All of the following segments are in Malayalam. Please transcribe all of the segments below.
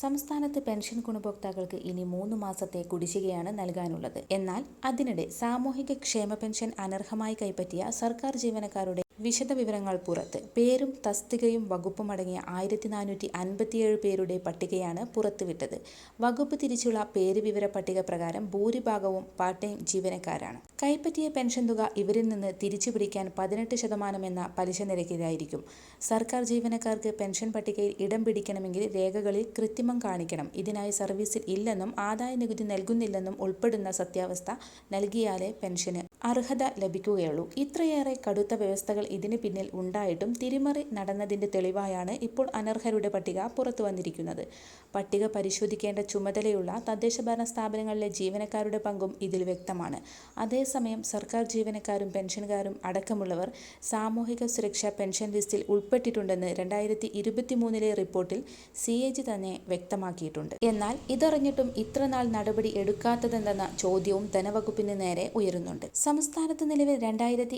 സംസ്ഥാനത്ത് പെൻഷൻ ഗുണഭോക്താക്കൾക്ക് ഇനി മൂന്ന് മാസത്തെ കുടിശ്ശികയാണ് നൽകാനുള്ളത്. എന്നാൽ അതിനിടെ സാമൂഹിക ക്ഷേമ പെൻഷൻ അനർഹമായി കൈപ്പറ്റിയ സർക്കാർ ജീവനക്കാരുടെ വിശദവിവരങ്ങൾ പുറത്ത്. പേരും തസ്തികയും വകുപ്പും അടങ്ങിയ ആയിരത്തി നാനൂറ്റി അൻപത്തിയേഴ് പേരുടെ പട്ടികയാണ് പുറത്തുവിട്ടത്. വകുപ്പ് തിരിച്ചുള്ള പേര് വിവര പട്ടിക പ്രകാരം ഭൂരിഭാഗവും പാർട്ട് ടൈം ജീവനക്കാരാണ്. കൈപ്പറ്റിയ പെൻഷൻ തുക ഇവരിൽ നിന്ന് തിരിച്ചു പിടിക്കാൻ പതിനെട്ട് ശതമാനം എന്ന പലിശ നിരക്കിലായിരിക്കും. സർക്കാർ ജീവനക്കാർക്ക് പെൻഷൻ പട്ടികയിൽ ഇടം പിടിക്കണമെങ്കിൽ രേഖകളിൽ കൃത്രിമം കാണിക്കണം. ഇതിനായി സർവീസിൽ ഇല്ലെന്നും ആദായ നികുതി നൽകുന്നില്ലെന്നും ഉൾപ്പെടുന്ന സത്യാവസ്ഥ നൽകിയാലേ പെൻഷന് അർഹത ലഭിക്കുകയുള്ളൂ. ഇത്രയേറെ കടുത്ത വ്യവസ്ഥകൾ ഇതിന് പിന്നിൽ ഉണ്ടായിട്ടും തിരിമറി നടന്നതിന്റെ തെളിവായാണ് ഇപ്പോൾ അനർഹരുടെ പട്ടിക പുറത്തു വന്നിരിക്കുന്നത്. പട്ടിക പരിശോധിക്കേണ്ട ചുമതലയുള്ള തദ്ദേശഭരണ സ്ഥാപനങ്ങളിലെ ജീവനക്കാരുടെ പങ്കും ഇതിൽ വ്യക്തമാണ്. അതേസമയം സർക്കാർ ജീവനക്കാരും പെൻഷൻകാരും അടക്കമുള്ളവർ സാമൂഹിക സുരക്ഷാ പെൻഷൻ ലിസ്റ്റിൽ ഉൾപ്പെട്ടിട്ടുണ്ടെന്ന് രണ്ടായിരത്തി ഇരുപത്തിമൂന്നിലെ റിപ്പോർട്ടിൽ സി എ ജി തന്നെ വ്യക്തമാക്കിയിട്ടുണ്ട്. എന്നാൽ ഇതറിഞ്ഞിട്ടും ഇത്രനാൾ നടപടി എടുക്കാത്തതെന്ന ചോദ്യവും ധനവകുപ്പിന് നേരെ ഉയരുന്നുണ്ട്. സംസ്ഥാനത്ത് നിലവിൽ രണ്ടായിരത്തി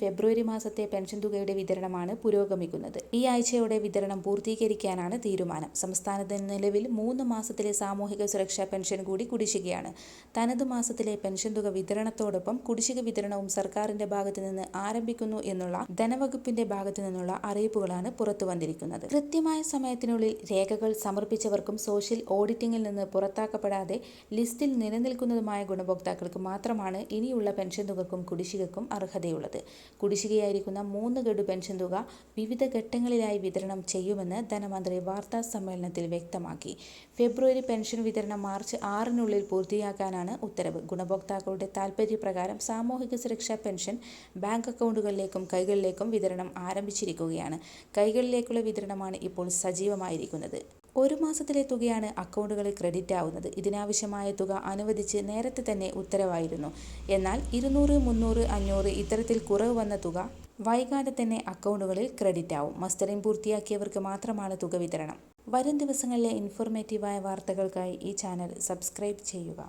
ഫെബ്രുവരി മാസത്തെ പെൻഷൻ തുകയുടെ വിതരണമാണ് പുരോഗമിക്കുന്നത്. ഈ ആഴ്ചയോടെ വിതരണം പൂർത്തീകരിക്കാനാണ് തീരുമാനം. സംസ്ഥാനത്ത് നിലവിൽ മൂന്ന് മാസത്തിലെ സാമൂഹിക സുരക്ഷാ പെൻഷൻ കൂടി കുടിശ്ശികയാണ്. തനത് മാസത്തിലെ പെൻഷൻ തുക വിതരണത്തോടൊപ്പം കുടിശ്ശിക വിതരണവും സർക്കാരിന്റെ ഭാഗത്തു നിന്ന് ആരംഭിക്കുന്നു എന്നുള്ള ധനവകുപ്പിന്റെ ഭാഗത്തു നിന്നുള്ള അറിയിപ്പുകളാണ് പുറത്തു വന്നിരിക്കുന്നത്. കൃത്യമായ സമയത്തിനുള്ളിൽ രേഖകൾ സമർപ്പിച്ചവർക്കും സോഷ്യൽ ഓഡിറ്റിംഗിൽ നിന്ന് പുറത്താക്കപ്പെടാതെ ലിസ്റ്റിൽ നിലനിൽക്കുന്നതുമായ ഗുണഭോക്താക്കൾക്ക് മാത്രമാണ് ഇനിയുള്ള പെൻഷൻ തുകക്കും കുടിശ്ശികക്കും അർഹതയുള്ളത്. കുടിശ്ശികയായിരിക്കുന്ന മൂന്ന് ഗഡു പെൻഷൻ തുക വിവിധ ഘട്ടങ്ങളിലായി വിതരണം ചെയ്യുമെന്ന് ധനമന്ത്രി വാർത്താ സമ്മേളനത്തിൽ വ്യക്തമാക്കി. ഫെബ്രുവരി പെൻഷൻ വിതരണം മാർച്ച് ആറിനുള്ളിൽ പൂർത്തിയാക്കാനാണ് ഉത്തരവ്. ഗുണഭോക്താക്കളുടെ താൽപര്യപ്രകാരം സാമൂഹിക സുരക്ഷാ പെൻഷൻ ബാങ്ക് അക്കൗണ്ടുകളിലേക്കും കൈകളിലേക്കും വിതരണം ആരംഭിച്ചിരിക്കുകയാണ്. കൈകളിലേക്കുള്ള വിതരണമാണ് ഇപ്പോൾ സജീവമായിരിക്കുന്നത്. ഒരു മാസത്തിലെ തുകയാണ് അക്കൗണ്ടുകളിൽ ക്രെഡിറ്റ് ആവുന്നത്. ഇതിനാവശ്യമായ തുക അനുവദിച്ച് നേരത്തെ തന്നെ ഉത്തരവായിരുന്നു. എന്നാൽ ഇരുന്നൂറ് മുന്നൂറ് അഞ്ഞൂറ് ഇത്തരത്തിൽ കുറവ് വന്ന തുക വൈകാതെ തന്നെ അക്കൗണ്ടുകളിൽ ക്രെഡിറ്റ് ആവും. മസ്റ്ററിംഗ് പൂർത്തിയാക്കിയവർക്ക് മാത്രമാണ് തുക വിതരണം. വരും ദിവസങ്ങളിലെ ഇൻഫോർമേറ്റീവായ വാർത്തകൾക്കായി ഈ ചാനൽ സബ്സ്ക്രൈബ് ചെയ്യുക.